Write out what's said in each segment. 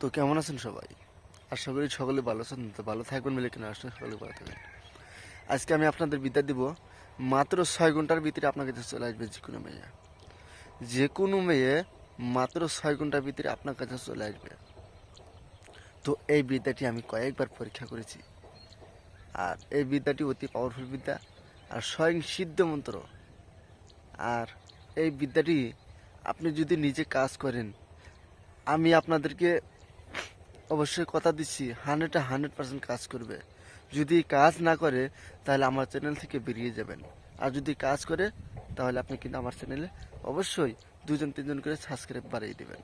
তো কেমন আছেন সবাই? আশা করি সকলে ভালো আছেন, তো ভালো থাকবেন মিলে কিনা আসলে সকলে ভালো থাকবেন। আজকে আমি আপনাদের বিদ্যা দিব। মাত্র ছয় ঘণ্টার ভিতরে আপনার কাছে চলে আসবে যে কোনো মেয়ে। যে কোনো মেয়ে মাত্র ছয় ঘণ্টার ভিতরে আপনার কাছে চলে আসবে। তো এই বিদ্যাটি আমি কয়েকবার পরীক্ষা করেছি। আর এই বিদ্যাটি অতি পাওয়ারফুল বিদ্যা, আর স্বয়ং সিদ্ধ মন্ত্র। আর এই বিদ্যাটি আপনি যদি নিজে কাজ করেন, আমি আপনাদেরকে অবশ্যই কথা দিচ্ছি হান্ড্রেডে হান্ড্রেড পার্সেন্ট কাজ করবে। যদি কাজ না করে, তাহলে আমার চ্যানেল থেকে বেরিয়ে যাবেন। আর যদি কাজ করে, তাহলে আপনি কিন্তু আমার চ্যানেলে অবশ্যই দুজন, তিনজন করে সাবস্ক্রাইব বাড়িয়ে দেবেন।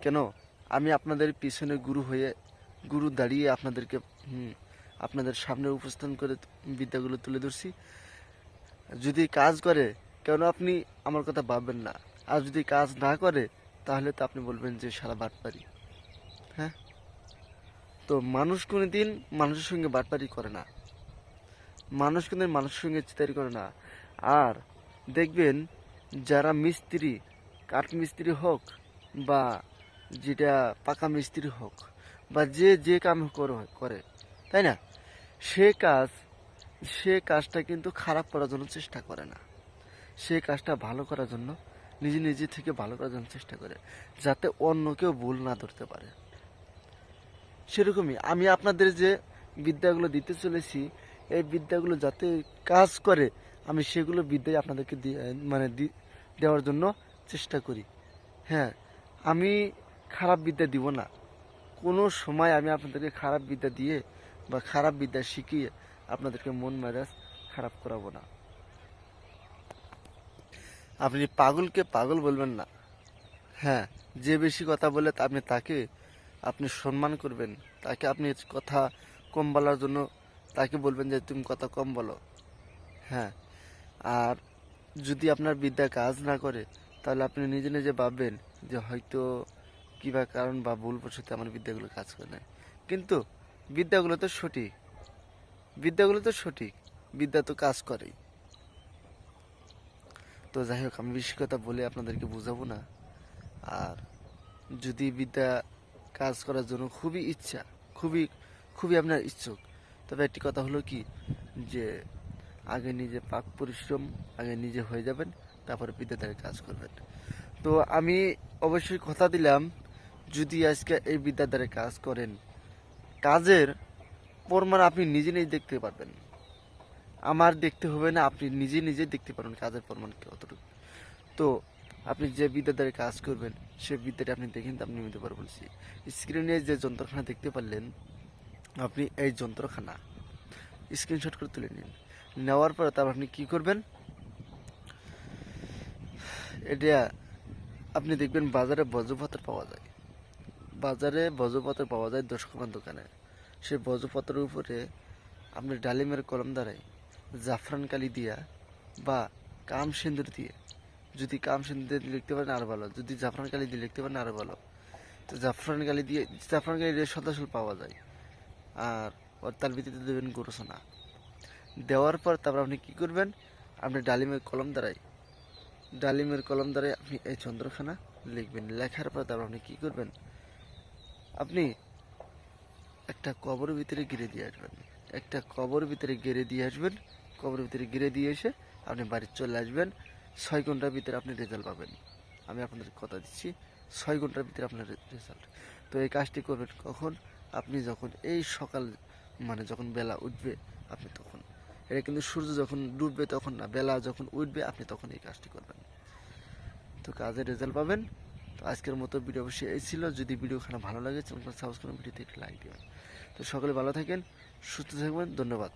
কেন? আমি আপনাদের পিছনে গুরু হয়ে, গুরু দাঁড়িয়ে আপনাদেরকে আপনাদের সামনে উপস্থান করে বিদ্যাগুলো তুলে ধরছি। যদি কাজ করে, কেন আপনি আমার কথা ভাববেন না? আর যদি কাজ না করে, তাহলে তো আপনি বলবেন যে সারা বাটপারি। হ্যাঁ? তো মানুষ কোনো দিন মানুষের সঙ্গে বাটপারি করে না। মানুষ কিন্তু মানুষের সঙ্গে চিতারি করে না। আর দেখবেন যারা মিস্ত্রি, কাঠ মিস্ত্রি হোক বা যেটা পাকা মিস্ত্রি হোক বা যে যে কাম করে, তাই না? সে কাজ, সে কাজটা কিন্তু খারাপ করার জন্য চেষ্টা করে না। সে কাজটা ভালো করার জন্য নিজে নিজে থেকে ভালো করার জন্য চেষ্টা করে, যাতে অন্য কেউ ভুল না ধরতে পারে। সেরকমই। আমি আপনাদের যে বিদ্যাগুলো দিতে চলেছি, এই বিদ্যাগুলো যাতে কাজ করে, আমি সেগুলো বিদ্যায় আপনাদেরকে মানে দেওয়ার জন্য চেষ্টা করি। হ্যাঁ আমি খারাপ বিদ্যা দিব না। কোনো সময় আমি আপনাদেরকে খারাপ বিদ্যা দিয়ে বা খারাপ বিদ্যা শিখিয়ে আপনাদেরকে মন মেজাজ খারাপ করাবো না। আপনি পাগলকে পাগল বলবেন না। হ্যাঁ যে বেশি কথা বলে আপনি তাকে আপনি সম্মান করবেন, তাকে আপনি কথা কম বলার জন্য তাকে বলবেন যে তুমি কথা কম বলো। হ্যাঁ আর যদি আপনার বিদ্যা কাজ না করে, তাহলে আপনি নিজে নিজে ভাববেন যে হয়তো কী বা কারণ বা ভুল বসতে আমার বিদ্যাগুলো কাজ করে না কিন্তু বিদ্যাগুলো তো সঠিক। বিদ্যাগুলো তো সঠিক। বিদ্যা তো কাজ করেই। তো যাই হোক, আমি বেশি কথা বলে আপনাদেরকে বোঝাবো না। আর যদি বিদ্যা কাজ করার জন্য খুবই ইচ্ছা, খুবই খুবই আপনার ইচ্ছুক। তবে একটি কথা হলো কি, যে আগে নিজে পাক পরিশ্রম, আগে নিজে হয়ে যাবেন, তারপরে বিদ্যাদারে কাজ করবেন। তো আমি অবশ্যই কথা দিলাম, যদি আজকে এই বিদ্যাদারে কাজ করেন, কাজের প্রমাণ আপনি নিজে নিজে দেখতে পারবেন। আমার দেখতে হবে না, আপনি নিজে নিজে দেখতে পারবেন কাজের প্রমাণ কতটুকু। তো আপনি যে বিদ্যা দ্বারা কাজ করবেন, সে বিদ্যাটা আপনি দেখেন আপনি নিতে পারবেন স্ক্রিনে যে যন্ত্রখানা দেখতে পারলেন, আপনি এই যন্ত্রখানা স্ক্রিনশট করে তুলে নিন। নেওয়ার পরে তারপর আপনি কি করবেন? এটা আপনি দেখবেন বাজারে বজ্রপাত্র পাওয়া যায়। বাজারে বজ্রপাত্র পাওয়া যায় দশ কমান দোকানে। সেই বজ্রপাত্রের উপরে আপনি ডালিমের কলম দ্বারাই জাফরান কালি দিয়া বা কাম সিন্দুর দিয়ে যদি কাম সিন্দুর লিখতে পারেন আরও ভালো। যদি জাফরান কালি দিয়ে লিখতে পারেন আরও ভালো। তো জাফরান কালি দিয়ে জাফরান কালি দিয়ে সদাসল পাওয়া যায়। আর ওর তার ভিত্তিতে দেবেন গোরসোনা। দেওয়ার পর তারপর আপনি কি করবেন? আপনি ডালিমের কলম দ্বারাই ডালিমের কলম দ্বারাই আপনি এই চন্দ্রখানা লিখবেন। লেখার পর তারপর আপনি কি করবেন? আপনি একটা কবরের ভিতরে গিরে দিয়ে আসবেন। একটা কবর ভিতরে গেড়ে দিয়ে আসবেন। কবরের ভিতরে গিরে দিয়ে এসে আপনি বাড়ি চলে আসবেন। ছয় ঘণ্টার ভিতরে আপনি রেজাল্ট পাবেন। আমি আপনাদের কথা দিচ্ছি, ছয় ঘণ্টার ভিতরে আপনার রেজাল্ট তো এই কাজটি করবেন কখন? আপনি যখন এই সকাল মানে যখন বেলা উঠবে, আপনি তখন। এটা কিন্তু সূর্য যখন ডুববে তখন না, বেলা যখন উঠবে, আপনি তখন এই কাজটি করবেন। তো কাজের রেজাল্ট পাবেন। তো আজকের মতো ভিডিও অবশ্যই এই ছিল। যদি ভিডিওখানে ভালো লাগে চ্যানেলটা সাবস্ক্রাইব ভিডিওতে একটি লাইক দেবেন। তো সকলে ভালো থাকেন, সুস্থ থাকবেন, ধন্যবাদ।